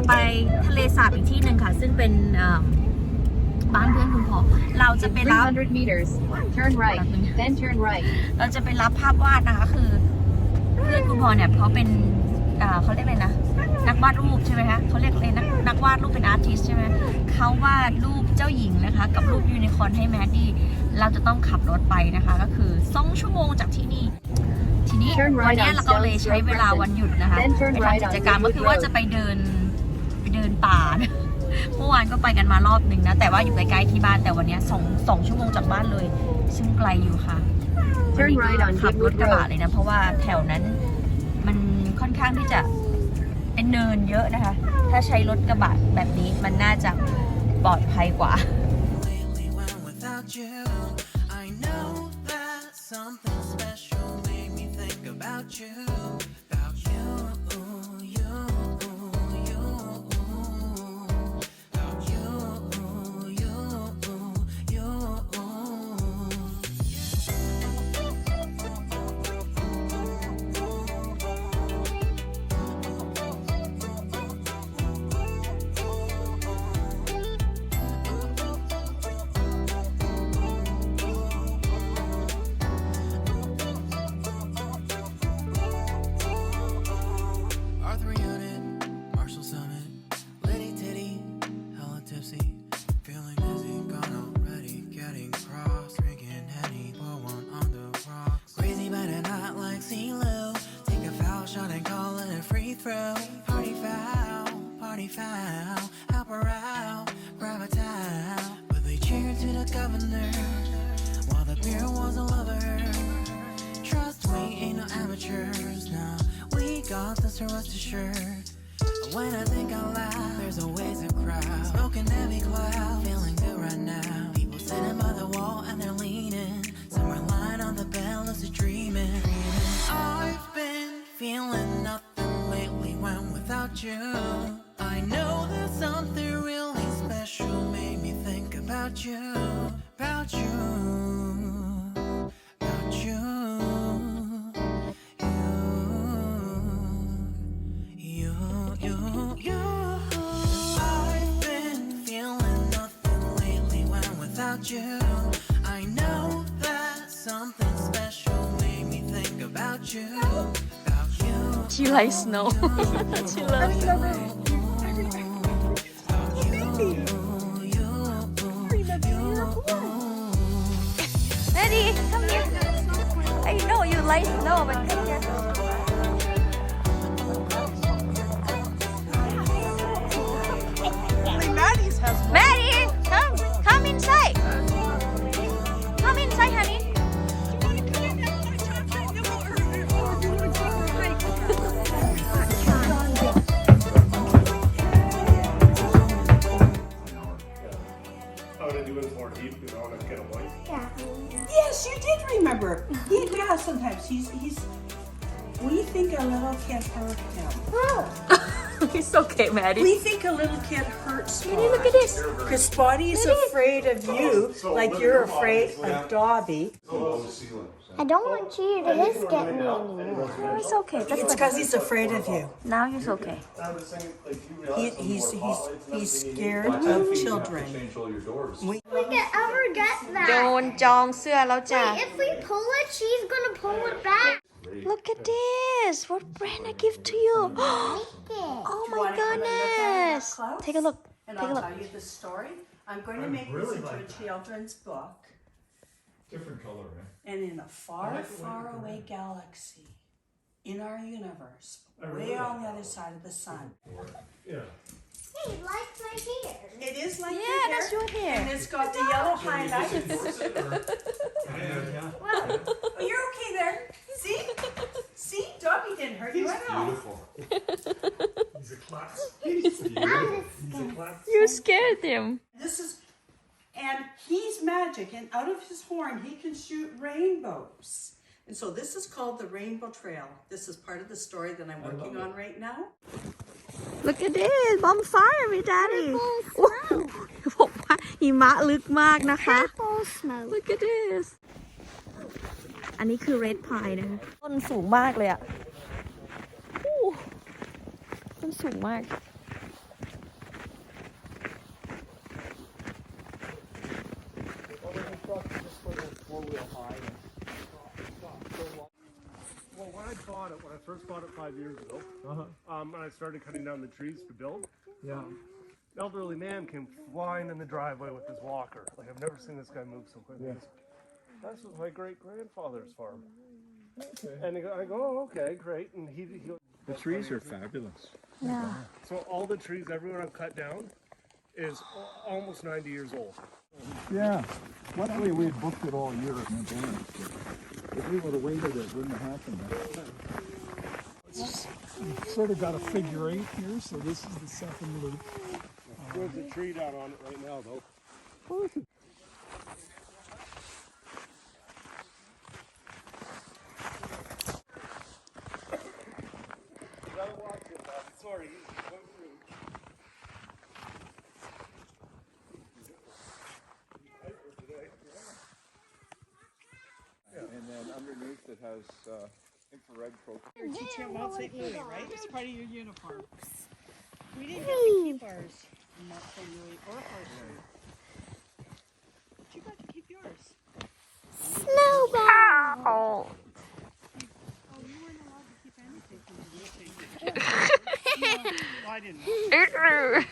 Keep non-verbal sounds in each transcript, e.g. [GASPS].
จะไปทะเลสาบอีกที่หนึ่งค่ะ ซึ่งเป็นเอิ่มบ้านเพื่อนคุณพ่อเราจะไปรับ300 meters. Turn right, then turn right. เราจะไปรับภาพวาดนะคะ คือ เพื่อนคุณพ่อเนี่ยเขาเป็นอ่าเขาเรียกอะไรนะ นักวาดรูปใช่ไหมคะเขาเรียกอะไรนักนักวาดรูปเป็นอาร์ติสใช่ไหมเขาวาดรูปเจ้าหญิงนะคะ กับรูปยูนิคอร์นให้แมดดี้เราจะต้องขับรถไปนะคะ ก็คือสองชั่วโมงจากที่นี่ ทีนี้ Turn right วันเนี้ย on เราก็เลยใช้เวลาวันหยุดนะคะ Then turn ไปทำ right กิ on จกรรมก็คือว่าจะไปเดิน ไปเดินป่านะเมื่อวานก็ไปกันมารอบหนึ่งนะ แต่ว่าอยู่ใกล้ๆที่บ้านแต่วันเนี้ยสองสองชั่วโมงจากบ้านเลย ซึ่งไกลอยู่ค่ะ Turn วันนี้ right ก็ on ขับรถ Goodwood กระบะ Road. เลยนะ เพราะว่าแถวนั้นมันค่อนข้างที่จะเป็นเนินเยอะนะคะ ถ้าใช้รถกระบะแบบนี้มันน่าจะปลอดภัยกว่า lately when without you amateurs now. We got this assured. But when I think out loud, there's always a crowd. Smoking heavy cloud, feeling good right now. People sitting by the wall and they're leaning. Somewhere lying on the bed, lucid dreaming. I've been feeling nothing lately when without you. Without you. I know that something special made me think about you, about you. She likes snow. [LAUGHS] She loves Ready come here. I know you like snow but come here Maddie. We think a little kid hurt Maddie, look at this. Because Spotty's afraid of you, like you're afraid of Dobby. I don't want you to hiss get me anymore. It's okay. That's It's okay. because he's afraid of you. Now it's okay. He, he's he's he's scared of children. We, We can ever get โดนจองเสื้อแล้วจ้ะ If we pull it, she's gonna pull it back. Look at this. What brand I give to you? [GASPS] oh my goodness. Take a look. and Take a I'll look. tell you the story. I'm going to make this really into a like that. children's book. Different color, eh? And in a far, far away galaxy, in our universe, I way really on like the other side of the sun. Yeah. Hey, like my hair. It is like Yeah, your that's hair, your hair. and it's got the yellow highlights. Yeah. Oh, you're okay there. See? See? Dobby didn't hurt you at all. Beautiful. He's a class. He's a class. You scared him. This is, and he's magic, and out of his horn he can shoot rainbows. And so this is called the Rainbow Trail. This is part of the story that I'm working on right now. Look at this bonfire มี daddy Apple smoke. บอกว่าหิมะลึกมากนะคะ Apple smoke. [LAUGHS] [LAUGHS] Look at this อันนี้คือ red pine นะคะต้นสูงมากเลยอะอู้ต้นสูงมาก five years ago, um, and I started cutting down the trees to build, Yeah. an elderly man came flying in the driveway with his walker. Like I've never seen this guy move so quickly. Yeah. This was my great grandfather's farm. Okay. And he go- I go, oh, okay, great. And he, he The trees are fabulous. Yeah. so all the trees, everyone I've cut down, is almost 90 years old. Yeah. Luckily, we had booked it all year in advance. If we would have waited, it wouldn't have happened. It's sort of got a figure eight here, so this is the second loop. There's a tree down on it right now, though. Gotta watch it, Bobby. Sorry, he's going through. And then underneath it has uh, infrared profile. Your teacher at Mount St. Louis, right? It's part of your uniform. We didn't get to keep ours in Mount St. Louis or Horseshoe. But you got to keep yours. Snowball. Oh, you weren't allowed to keep anything from the rotation. well, I didn't know.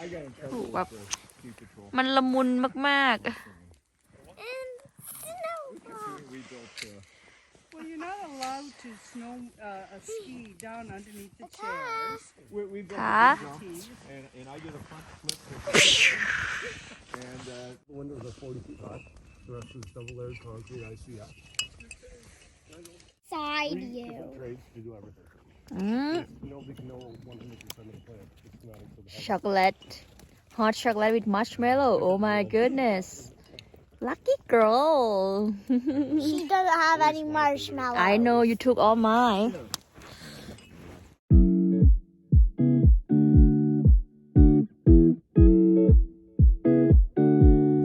I got in trouble with the ski patrol. มันละมุนมาก And snowball. We built uh, Well, you're not allowed to snow uh, a ski down underneath the chairs. We, we've got the and, and I do the front flip. [LAUGHS] and uh, the windows are 40 feet high. The rest is double-layered concrete I Side that. you. trades to do everything. Mm. Chocolate. Hot chocolate with marshmallow. Oh my goodness. Lucky girl She doesn't have any marshmallows. I know you took all mine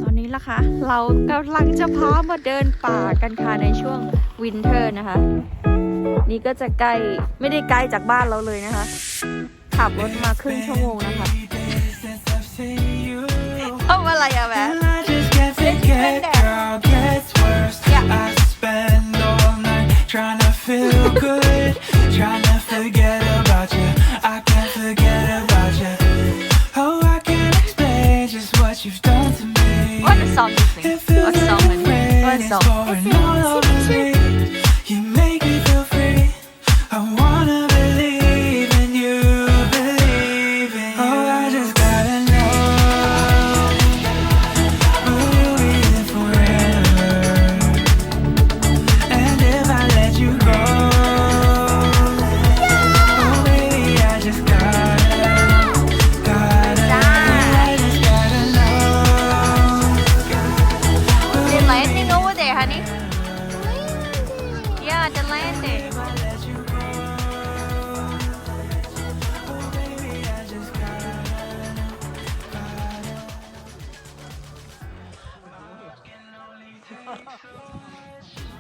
ตอนนี้ล่ะคะเรากำลังจะพามาเดินป่ากันค่ะในช่วงวินเทอร์นะคะ นี่ก็จะใกล้ไม่ได้ไกลจากบ้านเราเลยนะคะ ขับรถมาครึ่งชั่วโมงนะคะทำอะไรอะแม่ I can't forget, gets worse. I spend all night trying to feel [LAUGHS] good, trying to forget about you. I can't forget about you. Oh, I can't explain just what you've done to me. What song you sing What like song What is song Thank you so much.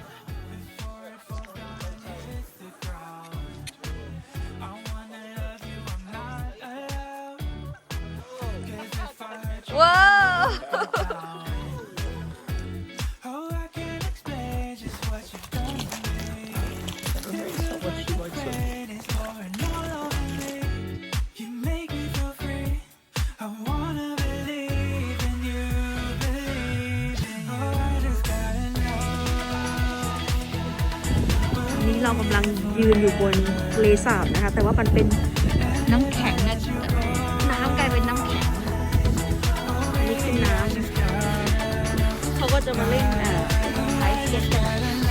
เลสาบนะคะ แต่ว่ามันเป็นน้ำแข็งนะน้ำกลายเป็นน้ำแข็งอันนี้คือน้ำนะเขาก็จะมาเล่นอ่าไอซ์สเก็ตกัน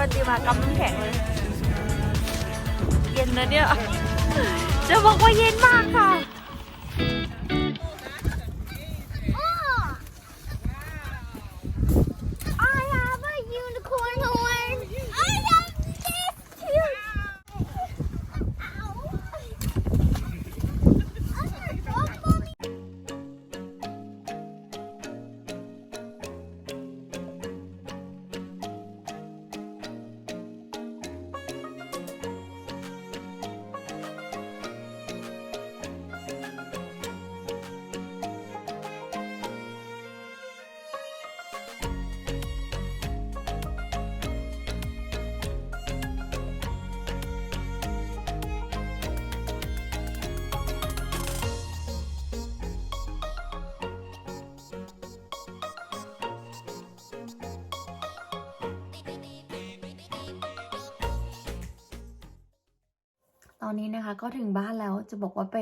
บิร์ดดีมากำน้ำแข็งเลย เย็นนะเนี่ย จะบอกว่าเย็นมากค่ะ อนนี้นะคะก็ถึงบ้านแล้วจะบอกว่าไป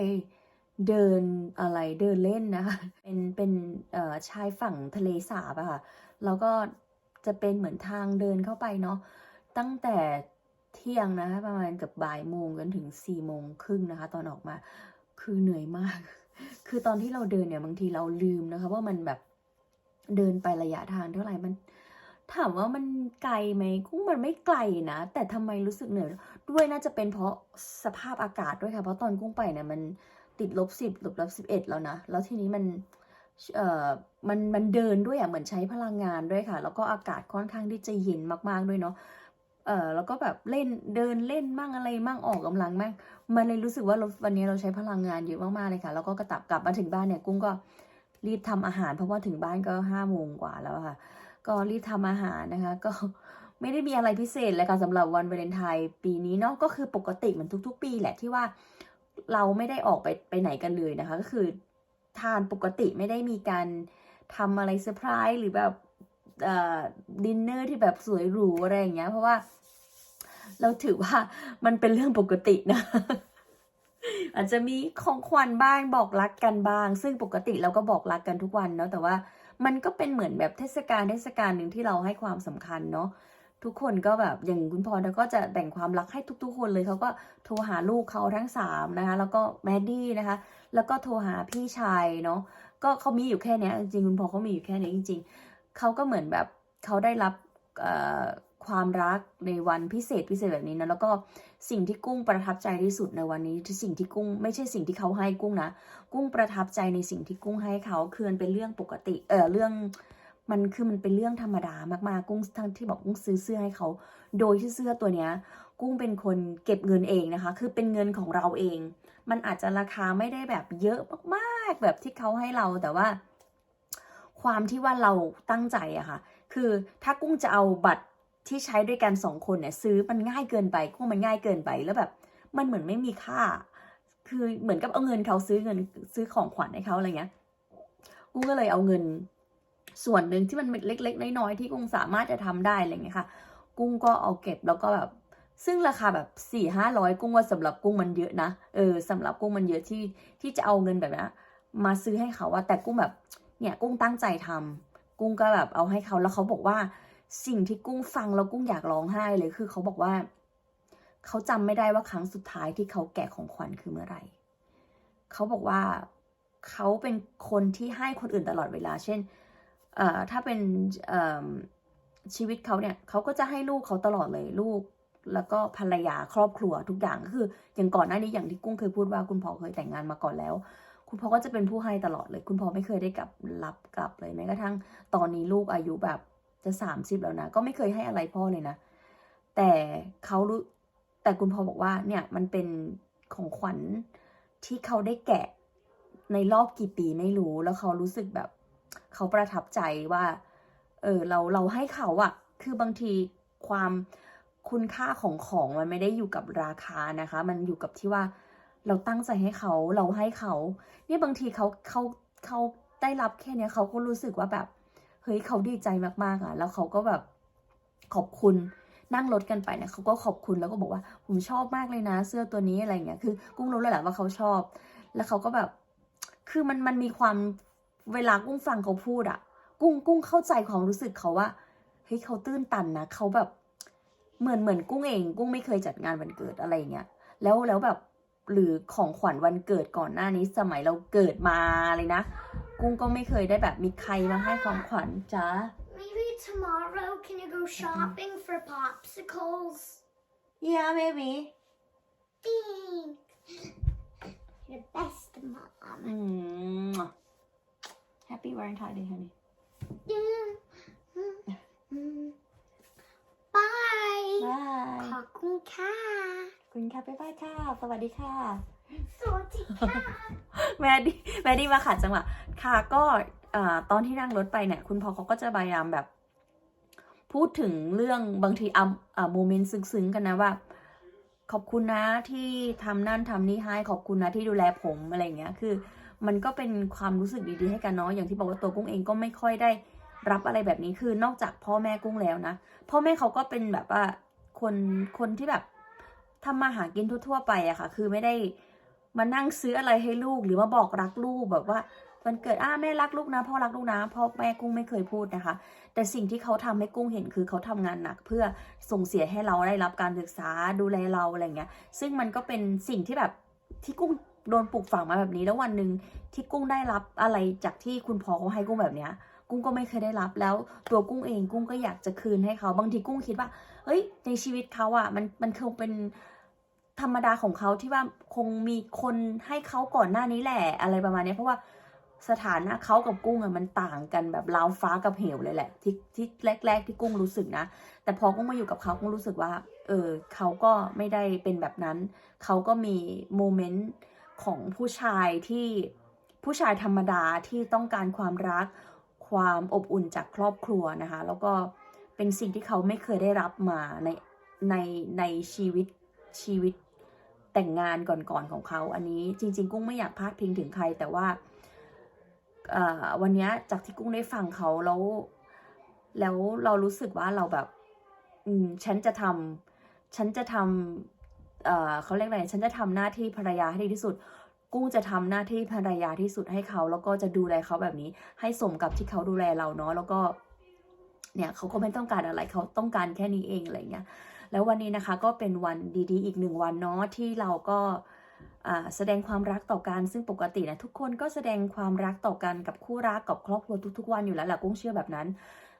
เดินอะไรเดินเล่นนะคะ เป็นเป็นชายฝั่งทะเลสาบอะค่ะ แล้วก็จะเป็นเหมือนทางเดินเข้าไปเนาะตั้งแต่เที่ยงนะคะประมาณเกับบ่ายโมงจนถึงสี่โมงครึ่งนะคะ ตอนออกมาคือเหนื่อยมาก คือตอนที่เราเดินเนี่ยบางทีเราลืมนะคะ ว่ามันแบบเดินไประยะทางเท่าไหร่มัน ถามว่ามันไกลไหมกุ้งมันไม่ไกลนะแต่ทำไมรู้สึกเหนื่อย ด้วยน่าจะเป็นเพราะสภาพอากาศด้วยค่ะ เพราะตอนกุ้งไปเนี่ยมันติดลบสิบลบลบสิบเอ็ดแล้วนะ แล้วทีนี้มันเอ่อมันมันเดินด้วยอะเหมือนใช้พลังงานด้วยค่ะ แล้วก็อากาศค่อนข้างที่จะเย็นมากๆด้วยเนาะเอ่อแล้วก็แบบเล่นเดินเล่นมั่งอะไรมั่งออกกำลังมั่งมันเลยรู้สึกว่าวันนี้เราใช้พลังงานเยอะมากๆเลยค่ะ แล้วก็กระตับกลับมาถึงบ้านเนี่ยกุ้งก็รีบทำอาหาร เพราะว่าถึงบ้านก็ห้าโมงกว่าแล้วค่ะ ก็รีบทำอาหารนะคะ ก็ ไม่ได้มีอะไรพิเศษเลยค่ะสำหรับวันวาเลนไทน์ปีนี้เนาะก็คือปกติเหมือนทุก ๆ ปีแหละที่ว่าเราไม่ได้ออกไปไปไหนกันเลยนะคะ ก็คือทานปกติไม่ได้มีการทำอะไรเซอร์ไพรส์หรือแบบดินเนอร์ที่แบบสวยหรูอะไรอย่างเงี้ย เพราะว่า เราถือว่ามันเป็นเรื่องปกตินะอาจจะมีของขวัญบ้างบอกรักกันบ้าง ซึ่งปกติเราก็บอกรักกันทุกวันเนาะแต่ว่ามันก็เป็นเหมือนแบบเทศกาลเทศกาลหนึ่งที่เราให้ความสำคัญเนาะ ทุกคนก็แบบอย่างคุณพรเขาก็จะแบ่งความรักให้ทุก ๆ คนเลยเขาก็โทรหาลูกเขาทั้งสามนะคะแล้วก็แมดดี้นะคะ แล้วก็โทรหาพี่ชายเนาะก็เขามีอยู่แค่เนี้ยจริงๆคุณพรเขามีอยู่แค่นี้จริง ๆเขาก็เหมือนแบบเขาได้รับความรักในวันพิเศษพิเศษแบบนี้นะแล้วก็สิ่งที่กุ้งประทับใจที่สุดในวันนี้ที่สิ่งที่กุ้งไม่ใช่สิ่งที่เขาให้กุ้งนะ กุ้งประทับใจในสิ่งที่กุ้งให้เขาคือเป็นเรื่องปกติเออเรื่อง มันคือมันเป็นเรื่องธรรมดามากๆ กุ้งทั้งที่บอกกุ้งซื้อเสื้อให้เขา โดยที่เสื้อตัวเนี้ย กุ้งเป็นคนเก็บเงินเองนะคะ คือเป็นเงินของเราเอง มันอาจจะราคาไม่ได้แบบเยอะมากๆ แบบที่เขาให้เราแต่ว่า ความที่ว่าเราตั้งใจอะค่ะ คือถ้ากุ้งจะเอาบัตรที่ใช้ด้วยกันสองคนเนี่ยซื้อมันง่ายเกินไปกุ้งมันง่ายเกินไปแล้วแบบ มันเหมือนไม่มีค่า คือเหมือนกับเอาเงินเขาซื้อเงินซื้อของขวัญให้เขาอะไรเงี้ย กุ้งก็เลยเอาเงิน ส่วนหนึ่งที่มันเล็ก ๆ น้อยๆที่กุ้งสามารถจะทำได้อะไรเงี้ยค่ะ กุ้งก็เอาเก็บแล้วก็แบบซึ่งราคาแบบสี่ห้าร้อยกุ้งว่าสำหรับกุ้งมันเยอะนะเออสำหรับกุ้งมันเยอะที่ที่จะเอาเงินแบบนี้มาซื้อให้เขาว่าแต่กุ้งแบบเนี่ยกุ้งตั้งใจทำกุ้งก็แบบเอาให้เขาแล้วเขาบอกว่าสิ่งที่กุ้งฟังแล้วกุ้งอยากร้องไห้เลยคือเขาบอกว่า เขาจำไม่ได้ว่าครั้งสุดท้ายที่เขาแกะของขวัญคือเมื่อไหร่เขาบอกว่าเขาเป็นคนที่ให้คนอื่นตลอดเวลา เช่น ถ้าเป็นชีวิตเขาเนี่ยเขาก็จะให้ลูกเขาตลอดเลยลูกแล้วก็ภรรยาครอบครัวทุกอย่างก็คือ อย่างก่อนหน้านี้อย่างที่กุ้งเคยพูดว่าคุณพ่อเคยแต่งงานมาก่อนแล้ว คุณพ่อก็จะเป็นผู้ให้ตลอดเลย คุณพ่อไม่เคยได้กลับรับกลับเลยแม้กระทั่งตอนนี้ลูกอายุแบบจะสามสิบแล้วนะ ก็ไม่เคยให้อะไรพ่อเลยนะ แต่เขารู้แต่คุณพ่อบอกว่าเนี่ยมันเป็นของขวัญที่เขาได้แกะในรอบกี่ปีไม่รู้แล้วเขารู้สึกแบบ เขาประทับใจว่า เออเราเราให้เขาอะคือบางทีความคุณค่าของของมันไม่ได้อยู่กับราคานะคะ มันอยู่กับที่ว่าเราตั้งใจให้เขาเราให้เขาเนี่ยบางทีเขาเขาเขาได้รับแค่เนี้ยเขาก็รู้สึกว่าแบบเฮ้ยเขาดีใจมากๆอะแล้วเขาก็แบบขอบคุณนั่งรถกันไปเนี่ยเขาก็ขอบคุณแล้วก็บอกว่าผมชอบมากเลยนะ เสื้อตัวนี้อะไรเงี้ยคือ กุ้งรู้เลยแหละว่าเขาชอบ แล้วเขาก็แบบ คือมันมันมีความ เวลากุ้งฟังเขาพูดอะกุ้งกุ้งเข้าใจความรู้สึกเขาว่าเฮ้ยเขาตื้นตันนะเขาแบบ เหมือนเหมือนกุ้งเอง กุ้งไม่เคยจัดงานวันเกิดอะไรอย่างเงี้ยแล้วแล้วแบบหรือของขวัญวันเกิดก่อนหน้านี้สมัยเราเกิดมาเลยนะ กุ้งก็ไม่เคยได้แบบมีใครมาให้ของขวัญจ้า Maybe tomorrow can you go shopping for popsicles? yeah maybe Thanks. You're the best mom. อืม Happy Valentine Day honey Mm. Bye. บายขอบคุณค่ะ คุณค่ะบ๊ายบายค่ะ สวัสดีค่ะ สวัสดีค่ะ แม่ดีแม่ดีมาขัดจังหวะค่ะก็เอ่อตอนที่นั่งรถไปเนี่ย คุณพ่อเขาก็จะพยายามแบบ พูดถึงเรื่องบางทีอะอะโมเมนต์ซึ้งๆกันนะว่า ขอบคุณนะที่ทำนั่นทำนี่ให้ขอบคุณนะที่ดูแลผมอะไรอย่างเงี้ย คือ มันก็เป็นความรู้สึกดีๆให้กันเนาะอย่างที่บอกว่าตัวกุ้งเองก็ไม่ค่อยได้รับอะไรแบบนี้คือนอกจากพ่อแม่กุ้งแล้วนะ พ่อแม่เขาก็เป็นแบบว่าคนคนที่แบบทำมาหากินทั่วๆไปอะค่ะ คือไม่ได้มานั่งซื้ออะไรให้ลูกหรือมาบอกรักลูกแบบว่าวันเกิดอ้าแม่รักลูกนะพ่อรักลูกนะพ่อแม่กุ้งไม่เคยพูดนะคะ แต่สิ่งที่เขาทำให้กุ้งเห็นคือเขาทำงานหนักเพื่อส่งเสียให้เราได้รับการศึกษาดูแลเราอะไรเงี้ย ซึ่งมันก็เป็นสิ่งที่แบบที่กุ้งโดนปลูกฝังมาแบบนี้ แล้ววันหนึ่งที่กุ้งได้รับอะไรจากที่คุณพ่อเขาให้กุ้งแบบเนี้ย กุ้งก็ไม่เคยได้รับแล้วตัวกุ้งเองกุ้งก็อยากจะคืนให้เขาบางทีกุ้งคิดว่าเฮ้ย ในชีวิตเขาอะมันมันคงเป็นธรรมดาของเขาที่ว่าคงมีคนให้เขาก่อนหน้านี้แหละอะไรประมาณนี้เพราะว่าสถานะเขากับกุ้งอะมันต่างกันแบบลาวฟ้ากับเหวเลยแหละที่ที่แรก ๆ ที่กุ้งรู้สึกนะ แต่พอกุ้งมาอยู่กับเขากุ้งรู้สึกว่า เออเขาก็ไม่ได้เป็นแบบนั้น เขาก็มีโมเมนต์ ของผู้ชายที่ผู้ชายธรรมดาที่ต้องการความรักความอบอุ่นจากครอบครัวนะคะ แล้วก็เป็นสิ่งที่เขาไม่เคยได้รับมาในในในชีวิตชีวิตแต่งงานก่อนๆของเขา อันนี้จริง ๆ กุ้งไม่อยากพาดพิงถึงใคร แต่ว่าวันนี้จากที่กุ้งได้ฟังเขาแล้วแล้วเรารู้สึกว่าเราแบบ อืมฉันจะทำฉันจะทำ เขาเรียกอะไรฉันจะทำหน้าที่ภรรยาให้ดีที่สุดกุ้งจะทำหน้าที่ภรรยาที่สุดให้เขา แล้วก็จะดูแลเขาแบบนี้ ให้สมกับที่เขาดูแลเราเนาะแล้วก็เนี่ยเขาก็ไม่ต้องการอะไรเขาต้องการแค่นี้เองอะไรเงี้ยแล้ววันนี้นะคะก็เป็นวันดีๆ อีกหนึ่งวันเนาะที่เราก็แสดงความรักต่อกันซึ่งปกตินะทุกคนก็แสดงความรักต่อกันกับคู่รักกับครอบครัวทุก ๆ วันอยู่แล้วแหละกุ้งเชื่อแบบนั้น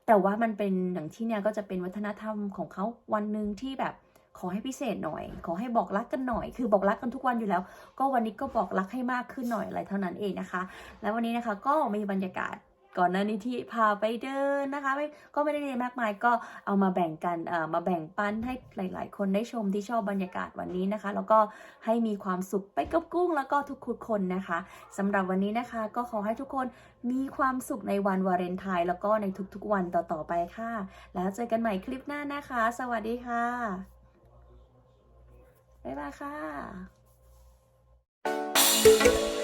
แต่ว่ามันเป็นอย่างที่เนี่ยก็จะเป็นวัฒนธรรมของเขาวันหนึ่งที่แบบ ขอให้พิเศษหน่อย ขอให้บอกรักกันหน่อย คือบอกรักกันทุกวันอยู่แล้ว ก็วันนี้ก็บอกรักให้มากขึ้นหน่อยอะไรเท่านั้นเองนะคะ แล้ววันนี้นะคะก็มีบรรยากาศก่อนหน้านี้ที่พาไปเดินนะคะไม่ก็ไม่ได้เลยมากมายก็เอามาแบ่งกันเอ่อมาแบ่งปันให้หลาย ๆ คนได้ชมที่ชอบบรรยากาศวันนี้นะคะ แล้วก็ให้มีความสุขไปกับกุ้งแล้วก็ทุกๆคนนะคะสำหรับวันนี้นะคะ ก็ขอให้ทุกคนมีความสุขในวันวาเลนไทน์แล้วก็ในทุกๆวันต่อๆไปค่ะ แล้วเจอกันใหม่คลิปหน้านะคะ สวัสดีค่ะ บ๊ายบายค่ะ